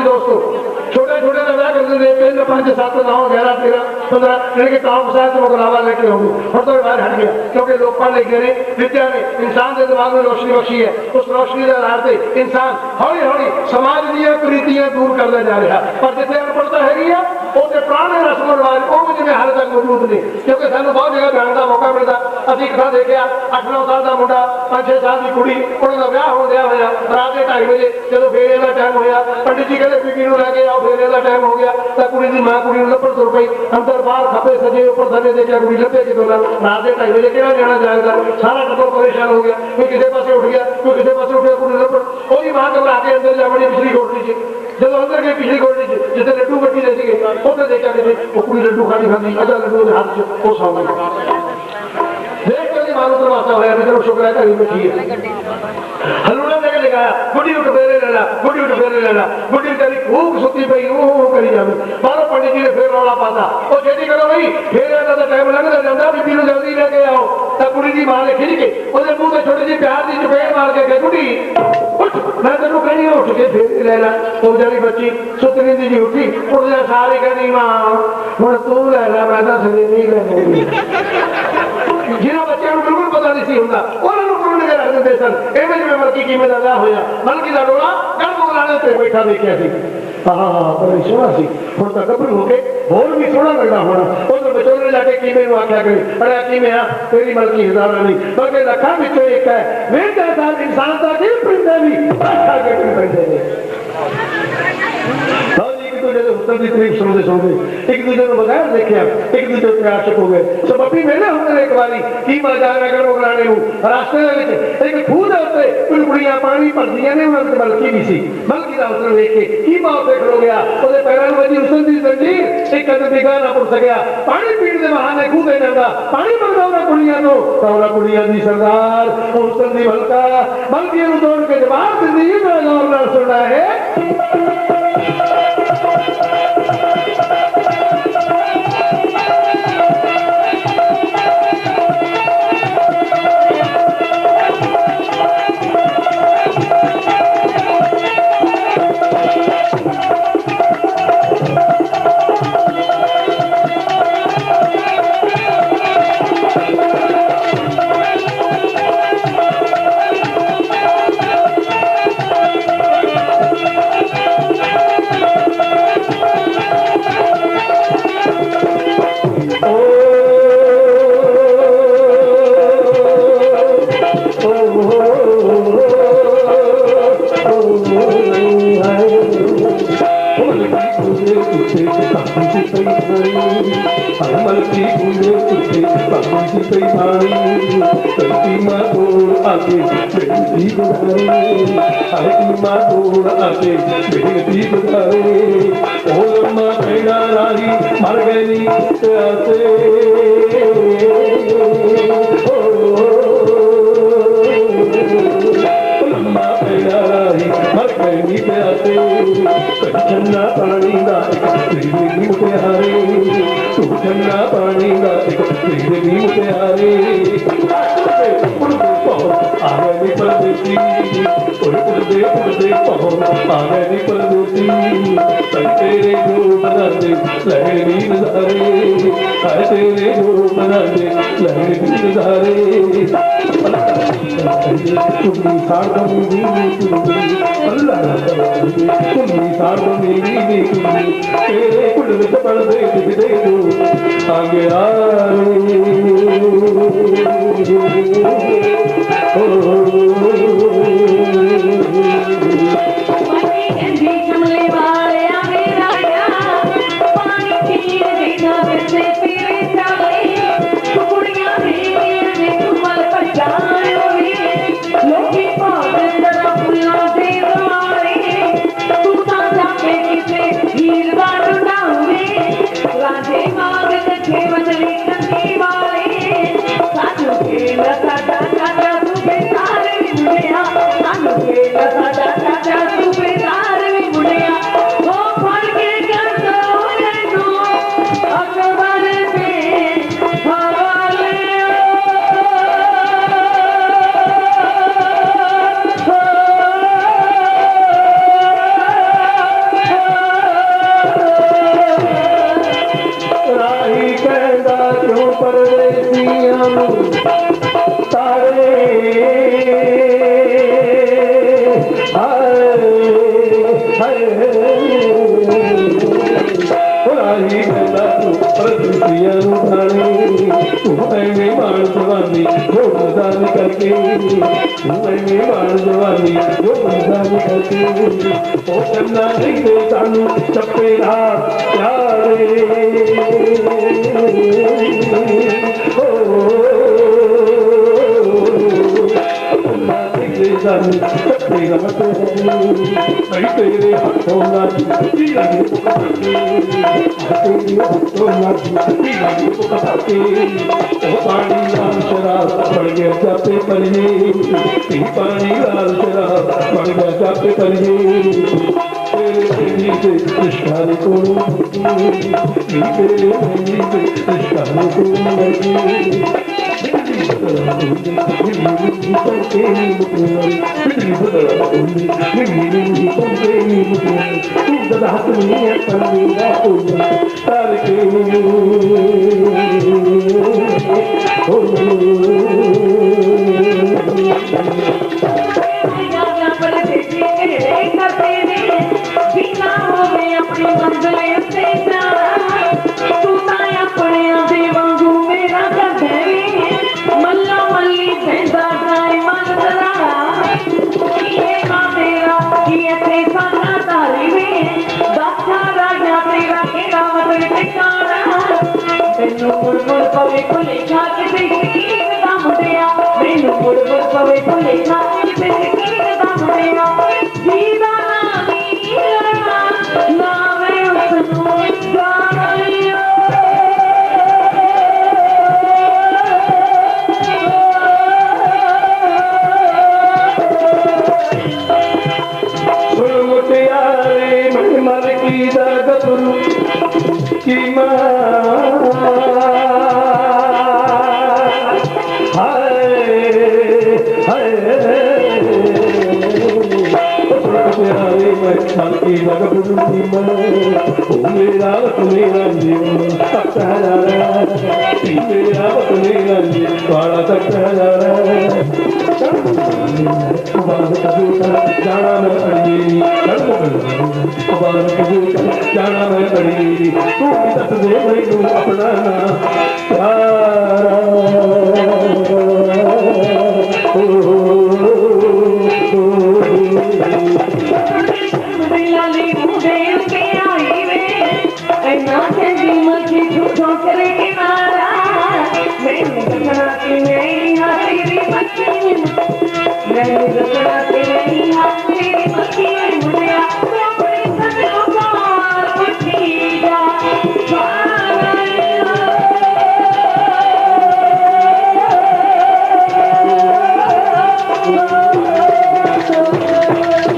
साथी दोस्तों, छोटे छोटे लगा करके देखते हैं। पाँच, सात नाव ग्यारह तेरह पंद्रह यानी कि गाँव के साथ लोग लावा लेके होंगे। और तो बाहर हट गया, क्योंकि लोकपाल ने गिरे विद्या ने, इंसान के दिमाग में रोशनी बख्शी है। उस रोशनी के आधार से इंसान हौली हौली समाज दिया कृतियाँ दूर करने जा रहा पर जितने पड़ता है वो प्राण रस्म ਜਿਵੇਂ ਹਾਲੇ ਤੱਕ ਮੌਜੂਦ ਨੇ ਕਿਉਂਕਿ ਸਾਨੂੰ ਬਹੁਤ ਜਗ੍ਹਾ ਜਾਣ ਦਾ ਮੌਕਾ ਮਿਲਦਾ। ਅਸੀਂ ਇੱਕ ਥਾਂ ਦੇਖਿਆ 8-9 ਸਾਲ ਦਾ ਮੁੰਡਾ 5-6 ਸਾਲ ਦੀ ਕੁੜੀ, ਉਹਨਾਂ ਦਾ ਵਿਆਹ ਹੋ ਗਿਆ ਹੋਇਆ ਰਾਤ ਦੇ 2:30 ਵਜੇ, ਜਦੋਂ ਫੇਰੇ ਦਾ ਟਾਈਮ ਹੋਇਆ, ਪੰਡਿਤ ਜੀ ਕਹਿੰਦੇ, ਬੀਬੀ ਨੂੰ ਲੈ ਕੇ ਆਓ, ਫੇਰੇ ਦਾ ਟਾਈਮ ਹੋ ਗਿਆ। ਤਾਂ ਕੁੜੀ ਦੀ ਮਾਂ ਕੁੜੀ ਨੂੰ ਲੱਭਣ ਤੁਰ ਪਈ। ਅੰਦਰ ਬਾਹਰ ਖੱਬੇ ਸਜੇ, ਉੱਪਰ ਥੱਲੇ ਦੇਖਿਆ ਕੁੜੀ ਲੱਭੇ ਕਿਦੋਂ ਨਾਲ। ਰਾਤ ਦੇ 2:30 ਵਜੇ ਕਿਹੜਾ ਜਾਣਾ ਜਾਏਗਾ ਸਾਰਾ ਟੱਬਰ ਪਰੇਸ਼ਾਨ ਹੋ ਗਿਆ। ਕੋਈ ਕਿਸੇ ਪਾਸੇ ਉੱਠ ਗਿਆ, ਕੋਈ ਕਿਸੇ ਪਾਸੇ ਉੱਠ ਗਿਆ ਕੁੜੀ ਨੂੰ ਲੱਭਣ। ਉਹਦੀ ਮਾਂ ਘਬਰਾ ਕੇ ਅੰਦਰ ਜਾ ਵੜੀ ਪਿਛਲੀ ਕੋਠੜੀ 'ਚ। ਜਦੋਂ ਅੰਦਰ ਗਈ ਪਿਛਲੀ ਕੋਠੜੀ 'ਚ, ਜਿੱਥੇ ਲੱਡੂ ਬੱਟੀ ਦੇ ਸੀਗੇ ਲੱਡੂ ਖਾਣੀ ਖਾਂਦੀ ਅੱਧਾ ਲੱਡੂ ਉਹਦੇ ਹੱਥ 'ਚ, ਉਹ ਸੌਂ ਦੇਖ ਕੇ ਉਹਦੀ ਦਰਵਾਜ਼ਾ ਹੋਇਆ ਵੀ ਚਲੋ ਸ਼ੁਕਰ ਹੈ ਘਰੀ ਬੈਠੀ ਹੈ। ਹਲੂਣਾ ਦੇ ਲਗਾਇਆ ਗੁੱਡੀ ਉੱਠ ਫੇਰੇ ਲੈ ਲਾ ਉੱਠ ਫੇਰੇ ਲੈ ਲਾ। ਤੇਰੀ ਖੂਬ ਸੁੱਤੀ ਪਈ, ਉਹ ਕਰੀ ਜਾਵੇ। ਬਾਹਰੋਂ ਪੰਡਿਤ ਜੀ ਨੇ ਫੇਰ ਰੌਲਾ ਪਾਤਾ। ਉਹ ਜਿਹੜੀ ਕਰੋ ਬਈ, ਫੇਰ ਇਹਨਾਂ ਦਾ ਟਾਈਮ ਲੰਘਦਾ ਜਾਂਦਾ, ਬੀਬੀ ਨੂੰ ਜਲਦੀ ਲੈ ਕੇ ਆਓ। ਕੁੜੀ ਦੀ ਮਾਂ ਨੇ ਖਿੱਚ ਕੇ ਉਹਦੇ ਮੂੰਹ ਤੇ ਛੋਟੀ ਜਿਹੀ ਪਿਆਰ ਦੀ ਚਪੇੜ ਮਾਰ ਕੇ ਕਹੇ ਗੁੱਡੀ ਉੱਠ ਮੈਂ ਤੈਨੂੰ ਕਹਿੰਦੀ ਹਾਂ, ਉੱਠ ਕੇ ਫੇਰ ਲੈ ਲੈ। ਉਹ ਜਿਹੜੀ ਬੱਚੀ ਸੁੱਤਰੀ ਦੀ ਜੀ ਉੱਠੀ ਉਹਦੇ ਸਾਰੇ ਕਹਿੰਦੀ ਮਾਂ ਹੁਣ ਤੂੰ ਲੈ ਲੈ ਮੈਂ ਤਾਂ ਸਵੇਰੇ ਨਹੀਂ ਲੈਣੀ ਜਿਹਨਾਂ ਬੱਚਿਆਂ ਨੂੰ ਬਿਲਕੁਲ ਪਤਾ ਨਹੀਂ ਸੀ ਹੁੰਦਾ ਉਹਨਾਂ ਨੂੰ ਕੋਣ ਕੇ ਰੱਖ ਦਿੰਦੇ ਸਨ? ਐਵੇਂ ਜਿਵੇਂ ਮਲਕੀ ਕਿਵੇਂ ਦਾ ਵਿਆਹ ਹੋਇਆ? ਮਲਕੀ ਦਾ ਡੋਲਾ ਗੜ ਤੇ ਬੈਠਾ ਦੇਖਿਆ ਸੀ। ਹਾਂ ਬੜਾ ਸੋਹਣਾ ਸੀ। ਹੁਣ ਤਾਂ ਗੱਭਰੂ ਹੋ ਕੇ ਹੋਰ ਵੀ ਸੋਹਣਾ ਲੱਗਦਾ ਹੁਣ। ਉਧਰ ਵਿਚੋਲੇ ਜਾ ਕੇ ਕਿਵੇਂ ਨੂੰ ਆਖਿਆ ਕਰੇ। ਅਰੇ ਕਿਵੇਂ ਆ, ਤੇਰੀ ਮਲਕੀ ਹਜ਼ਾਰਾਂ ਨਹੀਂ ਬਲਕਿ ਲੱਖਾਂ ਵਿੱਚੋਂ ਇੱਕ ਹੈ ਵੇਖਦਾ ਤਾਂ ਇਨਸਾਨ ਦਾ ਦਿਲ ਪਿੰਦੇ ਵੀ। ਅੱਖਾਂ ਕੇ ਪਿੰਦੇ ਨੇ ਇੱਕ ਦੂਜੇ ਦੇ ਹੁਸਨ ਦੀ ਤਾਰੀਫ ਸੁਣਦੇ ਸੁਣਦੇ ਇੱਕ ਦੂਜੇ ਨੂੰ ਬਗੈਰ ਦੇਖਿਆ, ਇੱਕ ਦੂਜੇ ਉੱਤੇ ਆਸ਼ਕ ਹੋ ਗਏ ਸੋ ਬੱਪੀ ਮਿਲੇ ਹੁੰਦੇ ਇੱਕ ਵਾਰੀ, ਕੀ ਮਜ਼ਾ ਨਗਰ ਮੁਗਲਾਣੇ ਨੂੰ? ਰਸਤੇ ਦੇ ਵਿੱਚ ਇੱਕ ਖੂਹ ਦੇ ਉੱਤੇ ਕੁਝ ਕੁੜੀਆਂ ਪਾਣੀ ਭਰਦੀਆਂ ਨੇ, ਉਹਨਾਂ ਤੇ ਬਲਕੀ ਵੀ ਸੀ। ਬਲਕੀ ਦਾ ਹੁਸਨ ਵੇਖ ਕੇ ਕੀ ਬਾਤ ਦੇਖ ਲੋ ਗਿਆ। ਉਹਦੇ ਪੈਰਾਂ ਨੂੰ ਵੱਜੀ ਹੁਸਨ ਦੀ ਜ਼ੰਜੀਰ। ਇੱਕ ਕਦਮ ਵੀ ਨਾ ਪੁੱਟ ਸਕਿਆ। ਪਾਣੀ ਪੀਣ ਦੇ ਬਹਾਨੇ ਖੂਹ ਦੇ ਜਾਂਦਾ। ਪਾਣੀ ਮੰਗਦਾ ਉਹਨਾਂ ਕੁੜੀਆਂ ਨੂੰ ਤਾਂ ਉਹਨਾਂ ਕੁੜੀਆਂ ਦੀ ਸਰਦਾਰ, ਉਹ ਹੁਸਨ ਦੀ ਬਲਕਾ। ਬਲਕੀ ਨੂੰ ਤੋੜ ਕੇ ਜਵਾਬ ਦਿੰਦੀ, ਮੈਂ ਜ਼ੋਰ ਨਾਲ ਸੁਣਦਾ ਹੈ। आगे बेटी बनाए हरी माँ तोड़ आगे ਆ ਗਏ ਨੀ ਪਰਦੇਸੀ ਉੜ ਉੜਦੇ ਉੜਦੇ ਪਹੁੰਚ ਆ ਗਏ ਨੀ ਪਰਦੇਸੀ ਤੈ ਤੇਰੇ ਜੋ ਬਣਾਦੇ ਲੈ ਨੀ ਨਜ਼ਾਰੇ ਹਾਏ ਤੇਰੇ ਜੋ ਬਣਾਦੇ ਲੈ ਨੀ ਨਜ਼ਾਰੇ ਕੁੰਡੀ ਸਾਰਦਮ ਦੀ ਕੁੰਡੀ ਅੱਲਾ ਕੁੰਡੀ ਸਾਰਦਮ ਦੀ ਕੁੰਡੀ ਤੇਰੇ ਕੁੰਡ ਵਿੱਚ ਪੜਦੇ ਦਿਖਦੇ ਜੋ ਆ ਗਿਆ ਪਾਣੀ ơi मारण जवानी मारण जवानी चपे रमत रही हरि रे हटो नाची हरि लगे तो कपाते हरि रे हटो नाची हरि लगे तो कपाते ओ पानी लाल शराब पड़ गया जापे परिये पी पानी लाल शराब पड़ गया जापे परिये कृष्ण को तेरे तेरे कृष्ण को تو مينه مينه me. ragu bhuti mere tumhe raag tumhe rangi satara tumhe raag tumhe rangi paala satara kabhi kabhi jana main padi kabhi kabhi kabhi kabhi jana main padi tu sat dev hai tu apna na tara